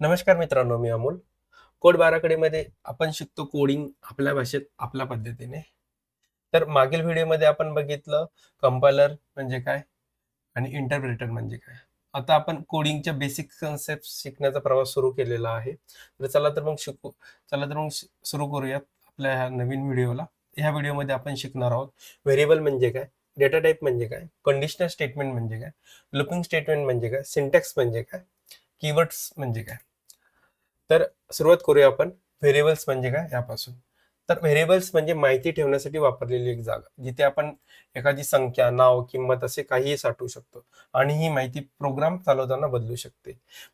नमस्कार मित्रांनो मी अमोल. कोड बाराकडेमध्ये आपण शिकतो कोडिंग आपल्या भाषेत आपल्या पद्धतीने. तर मागील व्हिडिओमध्ये आपण बघितलं कंपायलर म्हणजे काय आणि इंटरप्रेटर म्हणजे काय. आता आपण कोडिंगच्या बेसिक कन्सेप्ट शिकण्याचा प्रवास सुरू केलेला आहे. तर चला तर मग शिकू चला तर मग सुरू करूयात आपल्या ह्या नवीन व्हिडिओला. ह्या व्हिडिओमध्ये आपण शिकणार आहोत व्हेरिएबल म्हणजे काय डेटा टाईप म्हणजे काय कंडिशनल स्टेटमेंट म्हणजे काय लुकिंग स्टेटमेंट म्हणजे काय सिंटॅक्स म्हणजे काय कीवर्ड्स म्हणजे काय. तर सुरुवात करूया आपण. व्हेरिएबल्स म्हणजे काय यापासून? तर व्हेरिएबल्स म्हणजे माहिती ठेवण्यासाठी वापरलेली एक जागा जिथे आपण एखादी संख्या नाव किंमत असे काहीही साठवू शकतो आणि ही माहिती प्रोग्राम चालवताना बदलू शकते.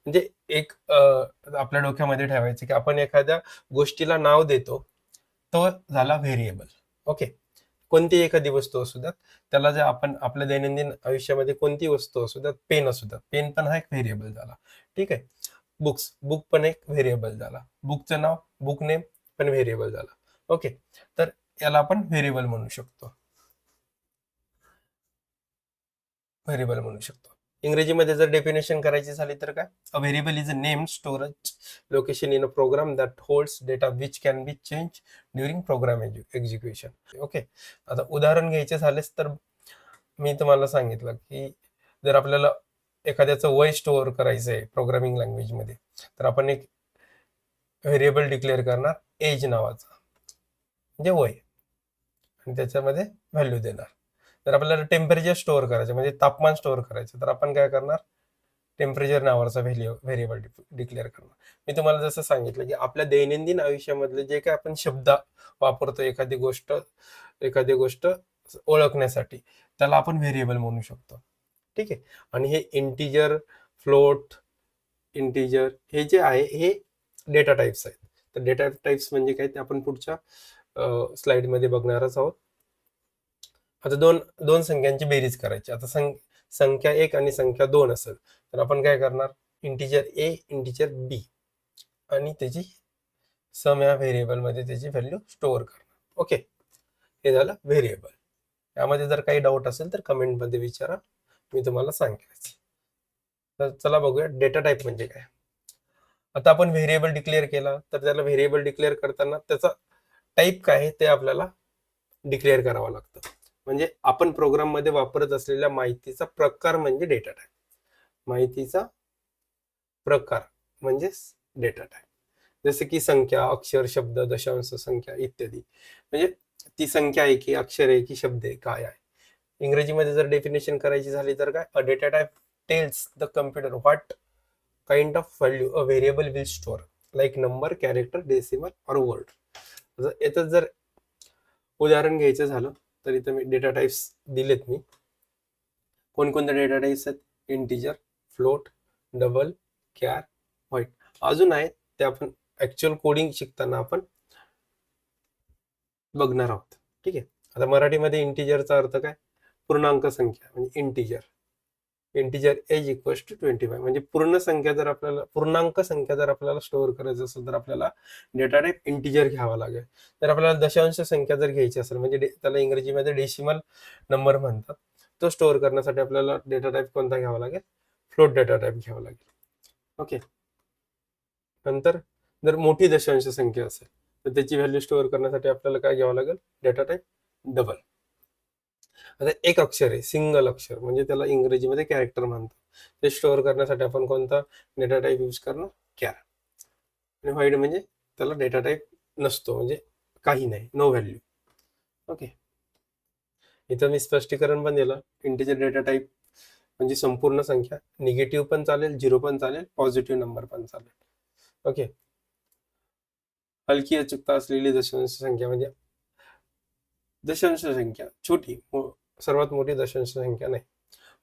म्हणजे एक आपल्या डोक्यामध्ये ठेवायचं की आपण एखाद्या गोष्टीला नाव देतो तो झाला व्हेरिएबल ओके कोणती एखादी वस्तू असू द्यात त्याला जे आपण आपल्या दैनंदिन आयुष्यामध्ये कोणती वस्तू असू द्यात पेन असू द्यात पेन पण हा एक व्हेरिएबल झाला. ठीक आहे? बुक्स बुक पण एक व्हेरिएबल झाला. बुकचं नाव बुक नेम पण व्हेरिएबल झाला. ओके तर याला आपण व्हेरिएबल म्हणू शकतो. व्हेरिएबल म्हणू शकतो. इंग्रजीमध्ये जर डेफिनेशन करायची झाली तर काय? A variable is a name storage location in a program that holds data which can be change during program execution okay आता उदाहरण घ्यायचे झालेच तर मी तुम्हाला सांगितलं की जर आपल्याला एखाद्याचं वय स्टोअर करायचं आहे प्रोग्रामिंग लँग्वेजमध्ये तर आपण एक व्हेरिएबल डिक्लेअर करणार एज नावाचा. म्हणजे वय. आणि त्याच्यामध्ये व्हॅल्यू देणार. जर आपल्याला टेम्परेचर स्टोअर करायचं म्हणजे तापमान स्टोअर करायचं. तर आपण काय करणार? टेम्परेचर नावाचा व्हॅल्यू व्हेरिएबल डिक्लेअर करणार. मी तुम्हाला जसं सांगितलं की आपल्या दैनंदिन आयुष्यामधले जे काय आपण शब्द वापरतो एखादी गोष्ट एखादी गोष्ट ओळखण्यासाठी त्याला आपण व्हेरिएबल म्हणू शकतो. ठीक आहे? आणि हे इंटिजर फ्लोट इंटिजर हे जे आहे हे डेटा टाईप्स आहेत. तर डेटा टाईप्स म्हणजे काय ते आपण पुढच्या स्लाइडमध्ये बघणारच आहोत. आता दोन दोन संख्यांची बेरीज करायची. आता सं संख्या एक आणि संख्या दोन असेल तर आपण काय करणार? इंटिजर ए इंटिजर बी आणि त्याची सम या व्हेरिएबलमध्ये त्याची व्हॅल्यू स्टोअर करणार. ओके हे झालं व्हेरिएबल यामध्ये जर काही डाऊट असेल तर कमेंटमध्ये विचारा. मी तुम्हाला सांगेन तर चला बघूया डेटा टाईप म्हणजे काय? आता आपण व्हेरिएबल डिक्लेअर केला तर त्याला व्हेरिएबल डिक्लेअर करताना त्याचा टाईप काय आहे ते आपल्याला डिक्लेअर करावं लागतं. म्हणजे आपण प्रोग्राममध्ये वापरत असलेल्या माहितीचा प्रकार म्हणजे डेटा टाईप माहितीचा प्रकार म्हणजेच डेटा टाईप जसे की संख्या अक्षर शब्द दशांश संख्या इत्यादी. म्हणजे ती संख्या आहे की अक्षर आहे की शब्द आहे काय आहे? इंग्रजीमध्ये जर डेफिनेशन करायची झाली तर काय? A data type tells the computer what kind of value a variable will store like number character decimal or word याचं जर उदाहरण घ्यायचं झालं तर इथं मी डेटा टाईप्स दिलेत मी. कोणकोणत्या डेटा टाईप्स आहेत? Integer float double char void अजून आहेत ते आपण ऍक्च्युअल कोडिंग शिकताना आपण बघणार आहोत. ठीक आहे? आता मराठीमध्ये इंटिजरचा अर्थ काय? पूर्णांक संख्या म्हणजे integer integer age equals to twenty five म्हणजे पूर्ण संख्या जर आपल्याला पूर्णांक संख्या जर आपल्याला स्टोअर करायचं असेल तर आपल्याला डेटा टाईप इंटिजर घ्यावा लागेल. जर आपल्याला दशांश संख्या जर घ्यायची असेल म्हणजे डे- त्याला इंग्रजीमध्ये डेसिमल नंबर म्हणतात. तो स्टोअर करण्यासाठी आपल्याला डेटा टाईप कोणता घ्यावा लागेल? फ्लोट डेटा टाईप घ्यावा लागेल. ओके नंतर जर मोठी दशांश संख्या असेल तर त्याची व्हॅल्यू स्टोअर करण्यासाठी आपल्याला काय घ्यावं लागेल? डेटा टाईप डबल आता एक अक्षर आहे सिंगल अक्षर. म्हणजे त्याला इंग्रजीमध्ये कॅरेक्टर मानतो ते स्टोअर करण्यासाठी आपण कोणता? डेटा टाईप यूज करणार कॅर आणि व्हाईट म्हणजे त्याला डेटा टाईप नसतो. म्हणजे काही नाही. नो व्हॅल्यू ओके इथं मी स्पष्टीकरण पण दिलं. इंटिजर डेटा टाईप म्हणजे संपूर्ण संख्या. निगेटिव्ह पण चालेल झिरो पण चालेल पॉझिटिव्ह नंबर पण चालेल. ओके हलकी अचूकता असलेली दशांश संख्या म्हणजे दशांश संख्या छोटी मो- सर्वात मोठी दशांश संख्या नाही.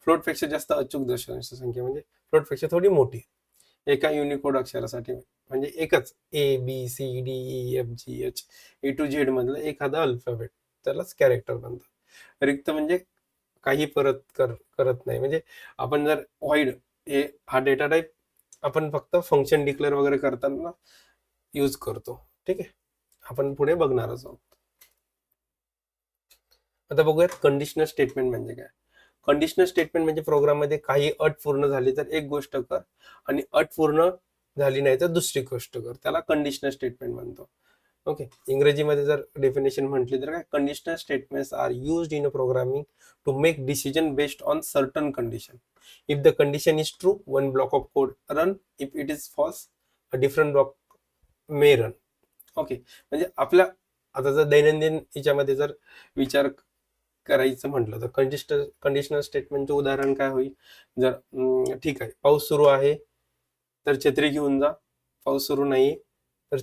फ्लोटपेक्षा जास्त अचूक दशांश संख्या म्हणजे फ्लोटपेक्षा थोडी मोठी. एका युनिकोड अक्षरासाठी म्हणजे एकच. A B C D E F G H A to Z मधलं एखादा अल्फाबेट त्यालाच कॅरेक्टर म्हणतात. रिक्त म्हणजे काही परत कर करत नाही. म्हणजे आपण जर वाईड हे हा डेटा टाईप आपण फक्त फंक्शन डिक्लेअर वगैरे करताना यूज करतो. ठीक आहे? आपण पुढे बघणारच आहोत. आता बघूयात कंडिशनल स्टेटमेंट म्हणजे काय? कंडिशनल स्टेटमेंट म्हणजे प्रोग्राममध्ये काही अट पूर्ण झाली तर एक गोष्ट कर आणि अट पूर्ण झाली नाही तर दुसरी गोष्ट कर. त्याला कंडिशनल स्टेटमेंट म्हणतो. ओके इंग्रजीमध्ये जर डेफिनेशन म्हटली तर काय? Conditional statements are use in a programming to make decision based on certain condition if the condition is true one block of code run if it is false a different block may run okay म्हणजे आपल्या आता जर दैनंदिन याच्यामध्ये जर विचार करायचं म्हटलं तर कंडिशनल कंडिशनल स्टेटमेंटचं उदाहरण काय होईल? जर ठीक आहे पाऊस सुरू आहे तर छत्री घेऊन जा. पाऊस सुरू नाही तर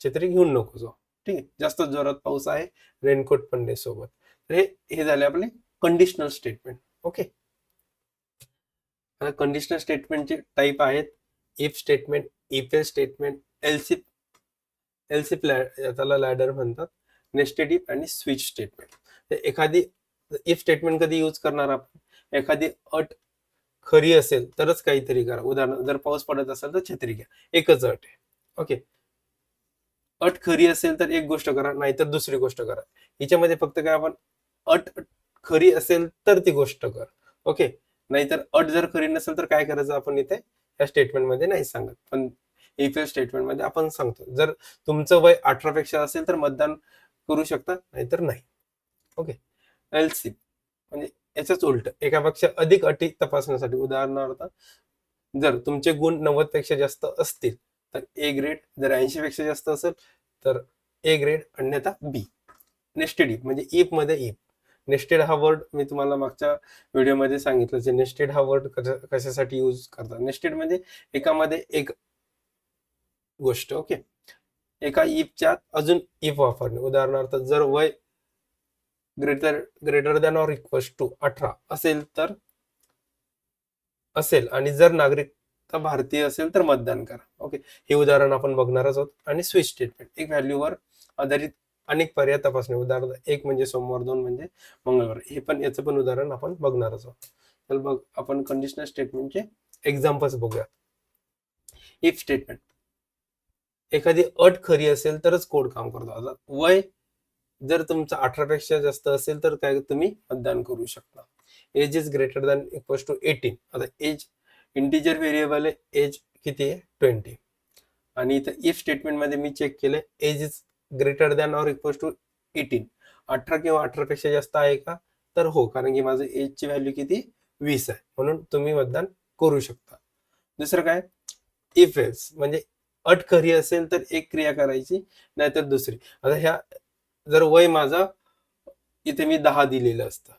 छत्री घेऊन नको जाऊ. ठीक आहे जास्त जोरात पाऊस आहे रेनकोट पण दे सोबत. तर हे हे झाले आपले कंडिशनल स्टेटमेंट ओके आता कंडिशनल स्टेटमेंटचे टाईप आहेत. If statement if else statement else if else if त्याला लॅडर म्हणतात. नेस्टेड इफ आणि स्विच स्टेटमेंट एखादी इफ स्टेटमेंट कधी यूज करणार आपण? एखादी अट खरी असेल तरच काहीतरी करा. उदाहरण जर पाऊस पडत असेल तर छत्री घ्या. एकच अट आहे. ओके अट खरी असेल तर एक गोष्ट करा नाहीतर दुसरी गोष्ट करा. हिच्यामध्ये फक्त काय आपण अट खरी असेल तर ती गोष्ट कर. ओके नाहीतर अट जर खरी नसेल तर काय करायचं आपण इथे? या स्टेटमेंटमध्ये नाही सांगत. पण इफ स्टेटमेंटमध्ये आपण सांगतो. जर तुमचं वय अठरा पेक्षा असेल तर मतदान करू शकता नाहीतर नाही. Okay else if. म्हणजे याच्याच उलट. एकापेक्षा अधिक अटी तपासण्यासाठी उदाहरणार्थ जर तुमचे गुण नव्वदपेक्षा जास्त असतील तर ए ग्रेड जर ऐंशी पेक्षा जास्त असेल तर ए ग्रेड अन्यथा बी नेस्टेड इप म्हणजे इपमध्ये इफ नेस्टेड हा वर्ड मी तुम्हाला मागच्या व्हिडिओमध्ये सांगितलं जे नेस्टेड हा वर्ड कशासाठी यूज करतात. नेस्टेड म्हणजे एकामध्ये एक गोष्ट ओके एका इपच्या अजून इफ वापरणे. उदाहरणार्थ जर वय greater greater than or equals to अठरा असेल तर असेल. आणि जर नागरिकता भारतीय असेल तर मतदान करा. ओके हे उदाहरण आपण बघणारच आहोत. आणि स्विच स्टेटमेंट एक व्हॅल्यूवर आधारित अनेक पर्याय तपासणे. उदाहरण एक म्हणजे सोमवार दोन म्हणजे मंगळवार. हे पण याचं पण उदाहरण आपण बघणारच आहोत. तर बघ आपण कंडिशनल स्टेटमेंटचे एक्झाम्पल्स बघूया इफ स्टेटमेंट एखादी अट खरी असेल तरच कोड काम करतो. आता वय जर तुमचं अठरापेक्षा जास्त असेल तर काय तुम्ही मतदान करू शकता. Age is greater than equals to eighteen आता एज इंटिजर व्हेरिएबल आहे एज किती आहे? ट्वेंटी आणि इथं इफ स्टेटमेंटमध्ये मी चेक केलं age is greater than or equals to eighteen अठरा किंवा अठरापेक्षा जास्त आहे का? तर हो कारण की माझं एजची व्हॅल्यू किती? वीस आहे. म्हणून तुम्ही मतदान करू शकता. दुसरं काय? इफ एल्स म्हणजे अट खरी असेल तर एक क्रिया करायची नाहीतर दुसरी. आता ह्या जर वय माझं इथे मी दहा दिलेलं असतं.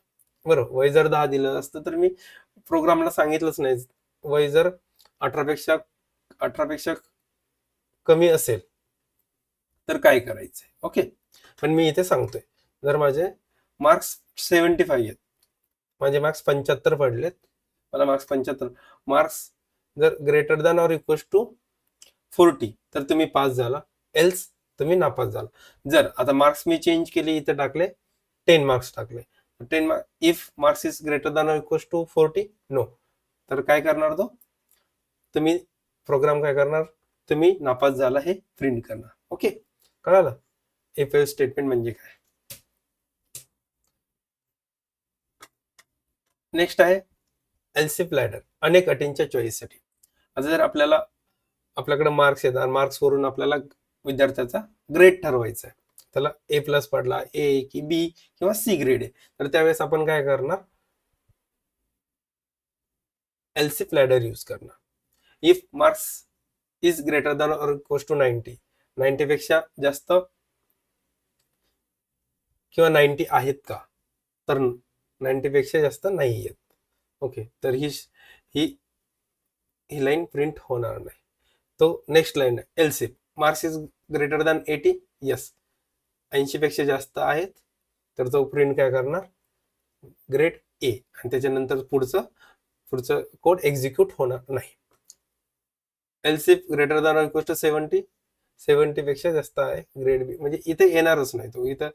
बरोबर वय जर दहा दिलं असतं तर मी प्रोग्रामला सांगितलंच नाही. वय जर अठरापेक्षा अठरापेक्षा कमी असेल तर काय करायचंय? ओके? पण मी इथे सांगतोय. जर माझे मार्क्स सेवन्टी फाईव्ह आहेत माझे मार्क्स पंच्याहत्तर पडलेत मला मार्क्स पंच्याहत्तर मार्क्स जर greater than or equal to forty तर तुम्ही पास झाला. एल्स तुम्ही नापास झाला. जर आता मार्क्स मी चेंज केले इथे टाकले टेन मार्क्स टाकले. Ten mark if marks is greater than or equal to forty no तर काय करणार तो? तुम्ही प्रोग्राम काय करणार? तुम्ही नापास झाला हे प्रिंट करणार. ओके कळालं? इफ एल स्टेटमेंट म्हणजे काय? नेक्स्ट आहे एलसिफ लॅडर अनेक अटींच्या चॉईससाठी आता जर आपल्याला आपल्याकडे मार्क्स येतात मार्क्स वरून आपल्याला विद्यार्थ्याचा ग्रेड ठरवायचा आहे त्याला ए प्लस पडला ए की बी किंवा सी ग्रेड आहे. तर त्यावेळेस आपण काय करणार? एलसी लॅडर यूज करणार. If marks is greater than or equal to ninety ninety पेक्षा जास्त किंवा नाईन्टी आहेत का? तर नाईन्टी पेक्षा जास्त नाही आहेत. ओके तर ही ही ही लाईन प्रिंट होणार नाही. तो नेक्स्ट लाईन आहे else if marks is greater than eighty? Yes ऐंशी पेक्षा जास्त आहेत तर तो प्रिंट काय करणार? ग्रेड ए आणि त्याच्यानंतर पुढचं पुढचं कोड एक्झिक्यूट होणार नाही. Else if greater than equal to seventy seventy पेक्षा जास्त आहे ग्रेड बी म्हणजे इथे येणारच नाही तो. इथं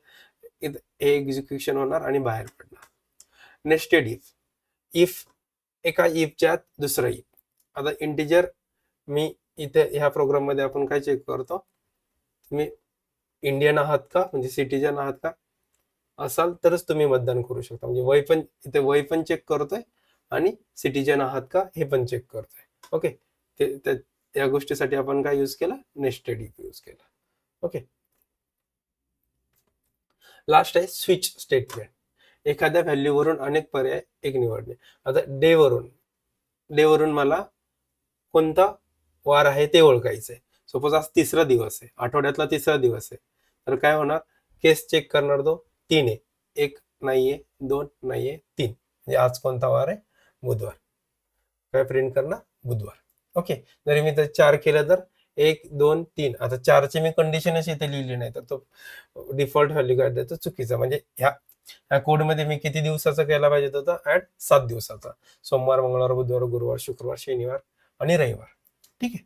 इथं हे एक्झिक्युशन होणार आणि बाहेर पडणार. नेस्टेड इफ इफ एका इफच्या दुसरा इफ आता इंटिजर मी इथे ह्या प्रोग्राममध्ये आपण काय चेक करतो? तुम्ही इंडियन आहात का? म्हणजे सिटीजन आहात का? असाल तरच तुम्ही मतदान करू शकता. म्हणजे वय पण इथे वय पण चेक करतोय आणि सिटीजन आहात का हे पण चेक करतोय. ओके ते त्या गोष्टीसाठी आपण काय यूज केला? नेस्टेड इफ यूज केला. ओके लास्ट आहे स्विच स्टेटमेंट एखाद्या व्हॅल्यूवरून अनेक पर्याय एक निवडणे. आता डे वरून. डे वरून मला कोणता वार आहे ते ओळखायचं आहे सपोज आज तिसरा दिवस आहे आठवड्यातला तिसरा दिवस आहे. तर काय होणार? केस चेक करणार तो तीन आहे. एक नाहीये दोन नाहीये तीन. म्हणजे आज कोणता वार आहे? बुधवार. काय प्रिंट करणार? बुधवार. ओके जरी मी तर चार केलं तर एक दोन तीन. आता चारची मी कंडिशनच इथे लिहिली नाही तर तो डिफॉल्ट व्हॅल्यू काय देतो चुकीचा. म्हणजे ह्या ह्या कोडमध्ये मी किती दिवसाचा केला पाहिजे होता? ऍट सात दिवसाचा. सोमवार मंगळवार बुधवार गुरुवार शुक्रवार शनिवार आणि रविवार. ठीक आहे.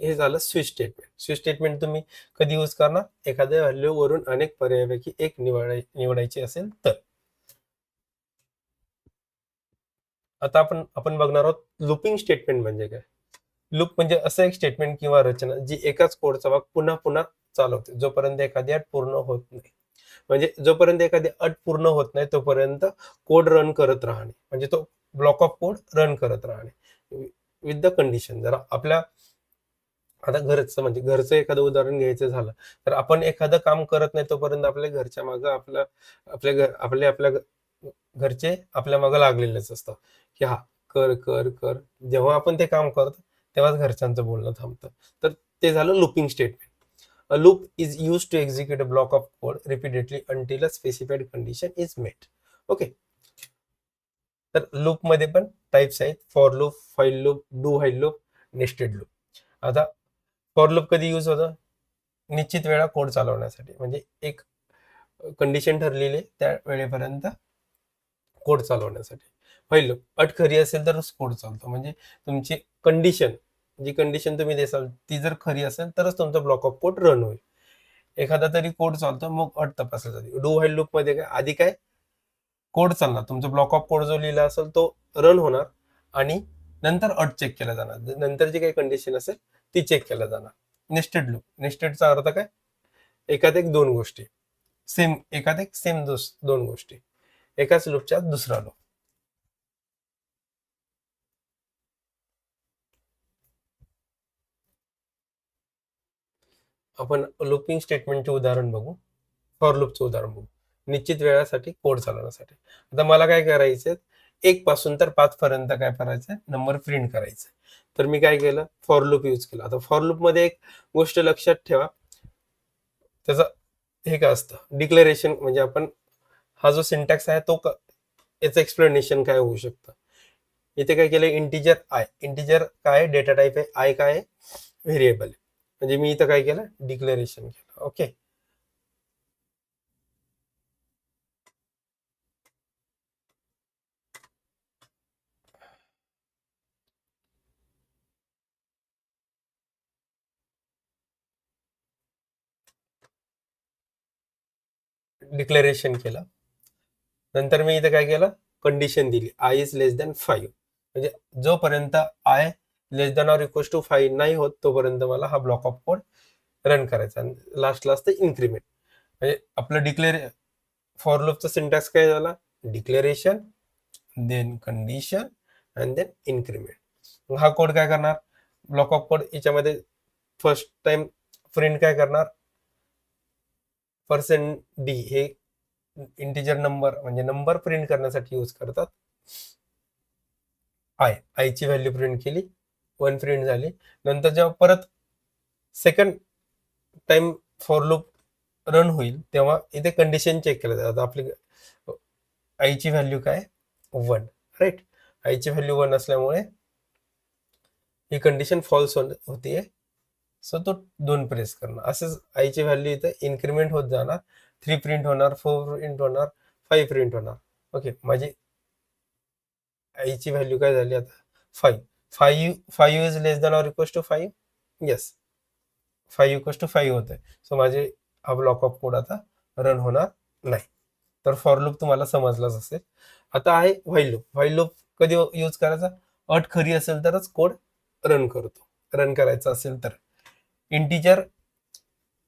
हे झालं स्विच स्टेटमेंट स्विच स्टेटमेंट तुम्ही कधी यूज करणार? एखाद्या व्हॅल्यू वरून अनेक पर्यायापैकी एक निवडाय निवडायची असेल तर. आता आपण आपण बघणार आहोत लुपिंग स्टेटमेंट म्हणजे काय? लूप म्हणजे असं एक स्टेटमेंट किंवा रचना जी एकाच कोडचा भाग पुन्हा पुन्हा चालवते. जोपर्यंत एखादी अट पूर्ण होत नाही. म्हणजे जोपर्यंत एखादी अट पूर्ण होत नाही तोपर्यंत कोड रन करत राहणे. म्हणजे तो ब्लॉक ऑफ कोड रन करत राहणे. With the condition. जर आपल्या आता घरचं म्हणजे घरचं एखादं उदाहरण घ्यायचं झालं तर आपण एखादं काम करत नाही तोपर्यंत आपल्या घरच्या मागं आपलं आपल्या घर आपले आपल्या घरचे आपल्या मागं लागलेलेच असतात की हा कर कर कर. जेव्हा आपण ते काम करतो तेव्हाच घरच्यांचं बोलणं थांबतं. तर ते झालं looping statement a loop is use to execute a block of code repeatedly until a specified condition is met okay तर लूपमध्ये पण टाईप्स आहेत. For loop while loop do while loop nested loop आता फॉर लूप कधी use होतं? निश्चित वेळा code चालवण्यासाठी. म्हणजे एक कंडिशन ठरलेली त्या वेळेपर्यंत कोड चालवण्यासाठी. फाईल लूप अट खरी असेल तरच कोड चालतो. म्हणजे तुमची कंडिशन जी कंडिशन तुम्ही देसाल ती जर खरी असेल तरच तुमचा ब्लॉक ऑफ कोड रन होईल. एखादा तरी कोड चालतो मग अट तपासला जाते डू व्हाईल लूपमध्ये काय? आधी काय? कोड चालणार. तुमचा ब्लॉक ऑफ कोड जो लिहिला असेल तो रन होणार आणि नंतर अट चेक केला जाणार. नंतर जी काही कंडिशन असेल ती चेक केला जाणार. नेस्टेड लूप नेस्टेडचा अर्थ काय? एकात एक दोन गोष्टी. सेम एकात एक सेम दोन गोष्टी. एकाच लूपच्या दुसरा लूप आपण लुपिंग स्टेटमेंटचे उदाहरण बघू. फॉर लूपचं उदाहरण बघू. निश्चित वेळासाठी कोड चालवण्यासाठी. आता मला काय करायचं एक पासून तर पाच पर्यंत काय करायचं नंबर प्रिंट करायचा तर मी काय केलं? फॉर लूप यूज केला. आता फॉर लूपमध्ये एक गोष्ट लक्षात ठेवा. त्याचा हे काय असतं? डिक्लेरेशन म्हणजे आपण हा जो सिंटॅक्स आहे तो क- याचं एक्सप्लेनेशन काय होऊ शकतं? इथे काय केलं इंटिजर आय इंटिजर काय? डेटा टाईप आहे. आय काय? आहे व्हेरिएबल. म्हणजे मी इथं काय केलं? डिक्लेरेशन केलं. ओके? डिक्लेरेशन केलं. नंतर मी इथे काय केलं? कंडिशन दिली. I is less than five म्हणजे जोपर्यंत i less than or equals to five नाही होत तोपर्यंत मला हा ब्लॉक ऑफ कोड रन करायचा. आणि लास्टला असतं इन्क्रीमेंट म्हणजे आपलं डिक्लेर फॉर लूपचा सिंटॅक्स काय झाला? Declaration then condition and then increment हा कोड काय करणार? ब्लॉक ऑफ कोड याच्यामध्ये फर्स्ट टाइम प्रिंट काय करणार? पर्सेंट डी हे इंटिजर नंबर म्हणजे नंबर प्रिंट करण्यासाठी यूज करतात. आय आयची व्हॅल्यू प्रिंट केली वन प्रिंट झाली. नंतर जेव्हा परत second time for loop run होईल तेव्हा इथे कंडिशन चेक केलं जातं. आपली आईची व्हॅल्यू काय? वन राईट आईची व्हॅल्यू वन असल्यामुळे ही कंडिशन फॉल्स होते सो तो दोन प्रेस करणार. असंच आईची व्हॅल्यू इथं इन्क्रिमेंट होत जाणार. थ्री प्रिंट होणार फोर प्रिंट होणार फाईव्ह प्रिंट होणार. ओके माझी आईची व्हॅल्यू काय झाली आता? Five five five is less than or equals to five yes five equals to five होत आहे सो माझे हा ब्लॉक ऑफ कोड आता रन होणार नाही. तर फॉर लूप तुम्हाला समजलाच असेल. आता आहे व्हाईल लूप व्हाईल लूप कधी यूज करायचा? अट खरी असेल तरच कोड रन करतो. रन करायचा असेल तर. इंटिजर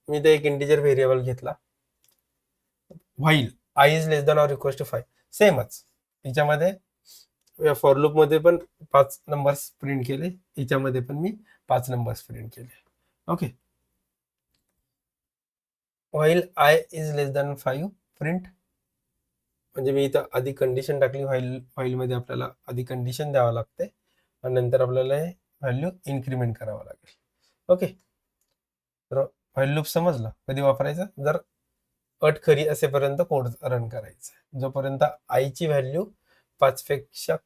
मी ते एक इंटिजर व्हेरिएबल घेतला. While i is less than or equals to five सेमच याच्यामध्ये या फॉर लूपमध्ये पण पाच नंबर्स प्रिंट केले. याच्यामध्ये पण मी पाच नंबर्स प्रिंट केले. Okay while i is less than five print म्हणजे मी इथं आधी कंडिशन टाकली. व्हाईल व्हाईलमध्ये आपल्याला आधी कंडिशन द्यावं लागते. आणि नंतर आपल्याला हे व्हॅल्यू इन्क्रीमेंट करावं लागेल. ओके तर व्हाईल लूप समजलं कधी वापरायचं? जर अट खरी असेपर्यंत कोड रन करायचा. जोपर्यंत आईची व्हॅल्यू पाचपेक्षा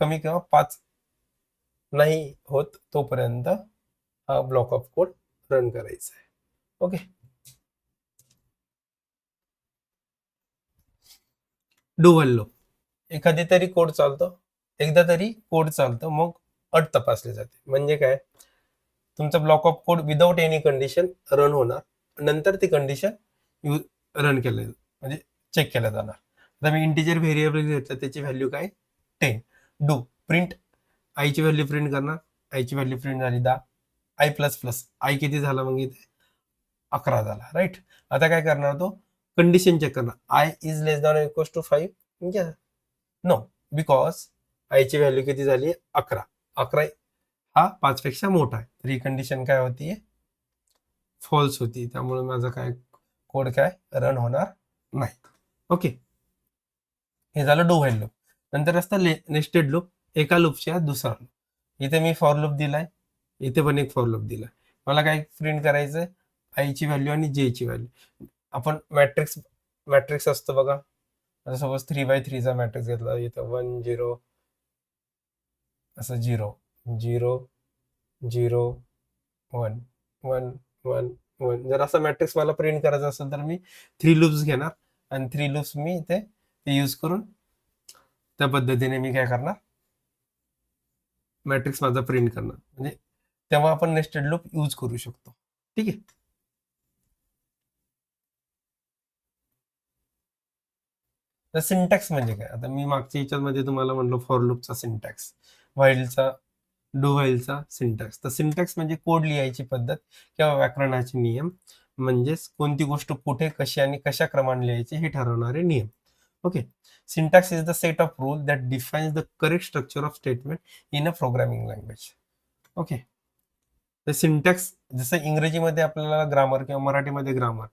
कमी किंवा पाच नाही होत तोपर्यंत हा ब्लॉक ऑफ कोड रन करायचा आहे. ओके डुवल लूप एखादी तरी कोड चालतो. एकदा तरी कोड चालतो मग अट तपासली जाते. म्हणजे काय? तुमचा block of code without any condition run होणार. नंतर ती कंडिशन यूज रन केलं म्हणजे चेक केलं जाणार. आता मी इंटिजर व्हेरिएबल घेतलं त्याची व्हॅल्यू काय? टेन डू प्रिंट आईची व्हॅल्यू प्रिंट करणार. आईची व्हॅल्यू प्रिंट झाली दहा. आय प्लस प्लस आय किती झाला मग इथे? अकरा झाला राईट आता काय करणार तो? कंडिशन चेक करणार. I is less than equals to five no because आयची व्हॅल्यू किती झाली? अकरा. अकरा हा पाचपेक्षा मोठा आहे. तर ही कंडिशन काय होती? फॉल्स होती. त्यामुळे माझा काय कोड काय रन होणार नाही. ओके हे झालं डो व्हाईल लूप नंतर असतं नेस्टेड लूप एका लूपच्या दुसरा लूप इथे मी फॉर लूप दिलाय. इथे पण एक फॉर लूप दिलाय. मला काय प्रिंट करायचंय? आईची व्हॅल्यू आणि जे ची व्हॅल्यू आपण मॅट्रिक्स मॅट्रिक्स असतं बघा. आता सपोज थ्री बाय थ्रीचा मॅट्रिक्स घेतला. इथं वन झिरो असं zero zero zero one one one one. जर असं मॅट्रिक्स मला प्रिंट करायचं असेल तर मी थ्री लूप्स घेणार आणि थ्री लूप्स मी इथे ते यूज करून त्या पद्धतीने मी काय करणार? मॅट्रिक्स माझा प्रिंट करणार. म्हणजे तेव्हा आपण नेस्टेड लूप यूज करू शकतो. ठीक आहे? तर सिंटॅक्स म्हणजे काय? आता मी मागच्या ह्याच्यामध्ये तुम्हाला म्हणलो फॉर लूपचा सिंटॅक्स व्हाईलचा डुव्हाईलचा सिंटॅक्स तर सिंटॅक्स म्हणजे कोड लिहायची पद्धत किंवा व्याकरणाचे नियम. म्हणजेच कोणती गोष्ट कुठे कशी आणि कशा क्रमाने लिहायची हे ठरवणारे नियम. Okay syntax is the set of rule that defines the correct structure of statement in a programming language okay तर सिंटॅक्स जसं इंग्रजीमध्ये आपल्याला ग्रामर किंवा मराठीमध्ये ग्रामर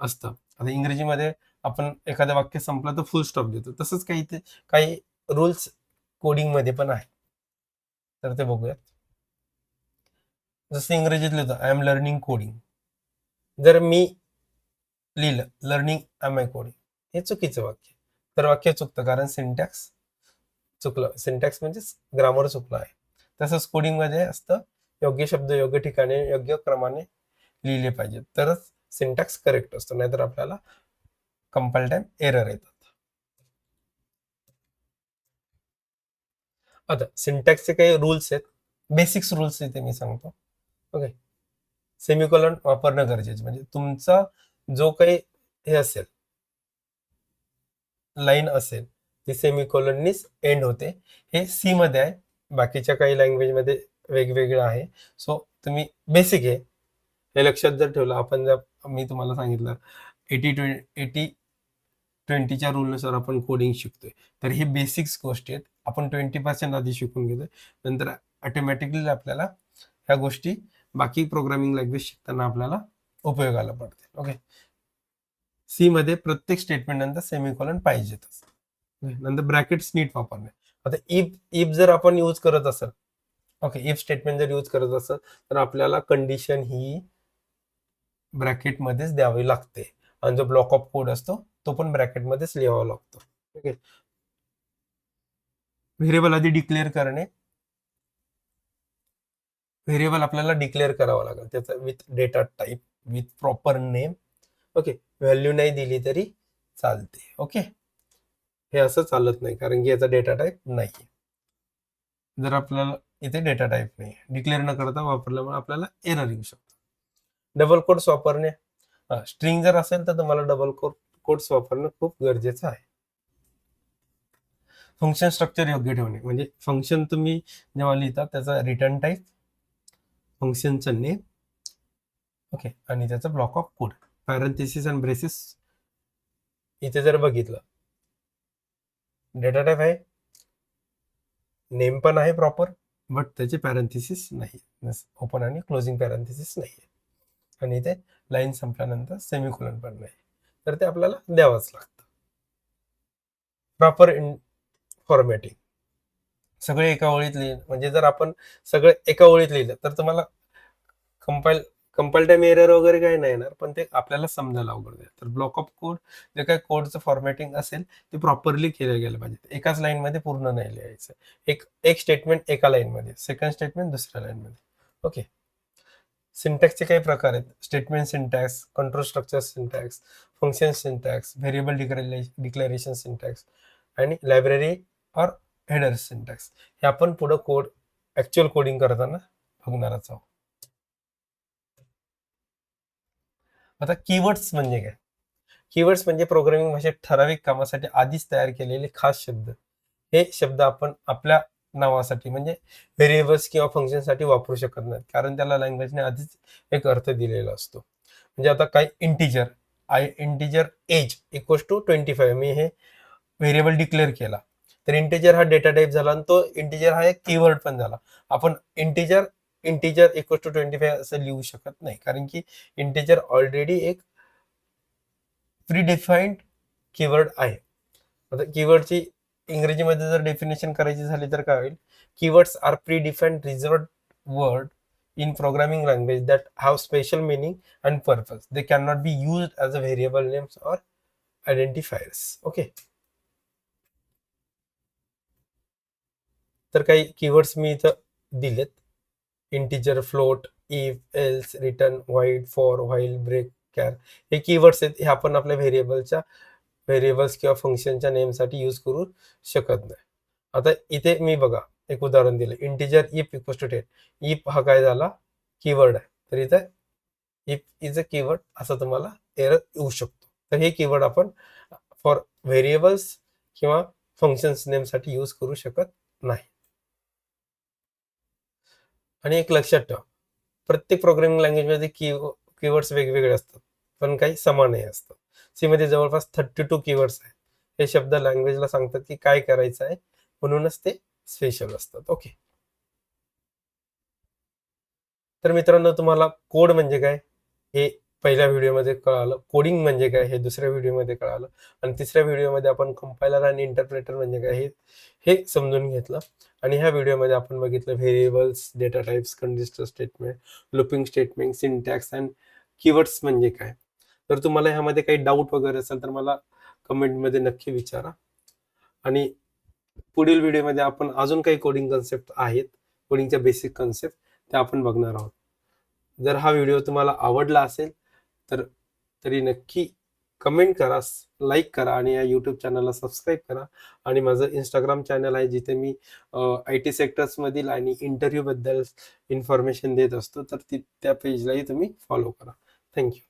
असतं. आता इंग्रजीमध्ये आपण एखादं वाक्य संपलं तर फुल स्टॉप देतो. तसंच काही ते काही रूल्स कोडिंगमध्ये पण आहे. तर ते बघूयात. जसं इंग्रजीत लिहितो आय एम लर्निंग कोडिंग जर मी लिहिलं लर्निंग आय आय कोडिंग हे चुकीचं वाक्य. तर वाक्य चुकतं कारण सिंटॅक्स चुकलं. सिंटॅक्स म्हणजे ग्रामर चुकलं आहे. तसंच कोडिंगमध्ये असतं योग्य शब्द योग्य ठिकाणी योग्य क्रमाने लिहिले पाहिजेत. तरच सिंटॅक्स करेक्ट असतो. नाहीतर आपल्याला कंपल टाइम एरर येतो. आता सिंटॅक्सचे काही रूल्स आहेत. बेसिक्स रूल्स इथे मी सांगतो. ओके सेमिकॉलन वापरणं गरजेचं म्हणजे तुमचा जो काही हे असेल लाईन असेल ती सेमिकोलननीच एंड होते. हे सी मध्ये आहे. बाकीच्या काही लँग्वेजमध्ये वेगवेगळं आहे. सो तुम्ही बेसिक आहे हे लक्षात जर ठेवलं आपण जर मी तुम्हाला सांगितलं एटी ट्वे एटी ट्वेंटीच्या रूलनुसार आपण कोडिंग शिकतोय. तर हे बेसिक्स गोष्टी आहेत. आपण ट्वेंटी पर्सेंट आधी शिकून घेतो नंतर ऑटोमॅटिकली आपल्याला ह्या गोष्टी बाकी प्रोग्रामिंग लँग्वेज शिकताना आपल्याला उपयोगाला पडते ओके सी मध्ये प्रत्येक स्टेटमेंट नंतर सेमिकॉलन पाहिजेतच. नंतर ब्रॅकेट्स नीट वापरणे. आता इफ इफ जर आपण यूज करत असेल ओके इफ स्टेटमेंट जर यूज करत असेल तर आपल्याला कंडिशन ही ब्रॅकेटमध्येच द्यावी लागते. आणि जो ब्लॉक ऑफ कोड असतो तो पण ब्रॅकेटमध्येच लिहावा लागतो. ओके व्हेरिएबल आधी डिक्लेअर करणे. व्हेरिएबल आपल्याला डिक्लेअर करावं लागेल. त्याचा with data type with proper name okay value नाही दिली तरी चालते. ओके हे असं चालत नाही कारण की याचा डेटा टाईप नाही जर आपल्याला इथे डेटा टाईप नाही डिक्लेअर न करता वापरल्यामुळे आपल्याला एरर येऊ शकतो. डबल कोड्स वापरणे. स्ट्रिंग जर असेल तर तुम्हाला डबल कोड कोड्स वापरणं खूप गरजेचं आहे. फंक्शन स्ट्रक्चर योग्य ठेवणे. म्हणजे फंक्शन तुम्ही जेव्हा लिहिता त्याचा रिटर्न टाईप फंक्शनचं नेम ओके आणि त्याचा block of code parenthesis and braces इथे जर बघितलं डेटा टाईप आहे नेम पण आहे प्रॉपर बट त्याचे पॅरेंथिसिस नाही. ओपन आणि क्लोजिंग पॅरेंथिसिस नाही आहे. आणि इथे लाईन संपल्यानंतर सेमिकोलन पण नाही. तर ते आपल्याला द्यावंच लागतं. प्रॉपर इन फॉर्मॅटिंग सगळे एका ओळीत लिहिलं. म्हणजे जर आपण सगळं एका ओळीत लिहिलं तर तुम्हाला कंपाईल कंपाईल टाइम एरर वगैरे काही नाही येणार पण ते आपल्याला समजायला अवघड जाईल. तर ब्लॉक ऑफ कोड जे काही कोडचं फॉर्मॅटिंग असेल ते प्रॉपरली केलं गेलं पाहिजे. एकाच लाईनमध्ये पूर्ण नाही लिहायचं. एक एक स्टेटमेंट एका लाईनमध्ये सेकंड स्टेटमेंट दुसऱ्या लाईनमध्ये ओके सिंटॅक्सचे काही प्रकार आहेत. Statement syntax control structure syntax function syntax variable declaration syntax आणि लायब्ररी ऑर हेडर सिंटॅक्स. हे आपण पुढं कोड ऍक्च्युअल कोडिंग करताना बघणारच आहोत. आता कीवर्ड्स म्हणजे काय? कीवर्ड्स म्हणजे प्रोग्रामिंग भाषेत ठराविक कामासाठी आधीच तयार केलेले खास शब्द. हे शब्द आपण आपल्या नावासाठी म्हणजे व्हेरिएबल्स किंवा फंक्शनसाठी वापरू शकत नाहीत. कारण त्याला लँग्वेजने आधीच एक अर्थ दिलेला असतो. म्हणजे आता काही integer i integer age equals to twenty five मी हे व्हेरिएबल डिक्लेअर केला. तर इंटिजर हा डेटा टाईप झाला आणि तो इंटिजर हा एक कीवर्ड पण झाला आपण integer integer equal to twenty five असं लिहू शकत नाही कारण की इंटिजर ऑलरेडी एक प्री कीवर्ड आहे आता कीवर्डची इंग्रजीमध्ये जर डेफिनेशन करायची झाली तर काय होईल keywords are predefined reserved word in programming language that have special meaning and purpose. They cannot be used as a variable names or identifiers. Okay. तर काही कीवर्ड्स मी इथं दिलेत. Integer float if else return white for while break char हे keywords आहेत हे आपण आपल्या व्हेरिएबलच्या व्हेरिएबल्स किंवा फंक्शनच्या नेमसाठी यूज करू शकत नाही. आता इथे मी बघा एक उदाहरण दिलं. Integer if equals to ten if हा काय झाला? कीवर्ड आहे. तर इथं इफ इज अ कीवर्ड असं तुम्हाला एरर येऊ शकतो. तर हे कीवर्ड आपण फॉर व्हेरिएबल्स किंवा फंक्शन्स नेमसाठी यूज करू शकत नाही. आणि एक लक्षात ठेवा प्रत्येक प्रोग्रामिंग लँग्वेजमध्ये की कीवर्ड्स वेगवेगळे असतात पण काही समानही असतात. सी मध्ये जवळपास थर्टी टू कीवर्ड्स आहेत. हे शब्द लँग्वेजला सांगतात की काय करायचं आहे म्हणूनच ते स्पेशल असतात. ओके तर मित्रांनो तुम्हाला कोड म्हणजे काय? हे पहिल्या व्हिडिओमध्ये कळालं. कोडिंग म्हणजे काय हे दुसऱ्या व्हिडिओमध्ये कळालं. आणि तिसऱ्या व्हिडिओमध्ये आपण कंपायलर आणि इंटरप्रेटर म्हणजे काय हे हे समजून घेतलं. आणि ह्या व्हिडिओमध्ये आपण बघितलं variables data types conditional statement looping statement syntax and keywords म्हणजे काय. तर तुम्हाला ह्यामध्ये काही डाऊट वगैरे असेल तर मला कमेंटमध्ये नक्की विचारा. आणि पुढील व्हिडिओमध्ये आपण अजून काही कोडिंग कन्सेप्ट आहेत कोडिंगच्या बेसिक कन्सेप्ट त्या आपण बघणार आहोत. जर हा व्हिडिओ तुम्हाला आवडला असेल तर तरी नक्की कमेंट करा लाईक करा आणि या यूट्यूब चॅनलला सबस्क्राईब करा. आणि माझं इंस्टाग्राम चॅनल आहे जिथे मी आय टी सेक्टर्समधील आणि इंटरव्ह्यूबद्दल इन्फॉर्मेशन देत असतो. तर ती त्या पेजलाही तुम्ही फॉलो करा. थँक्यू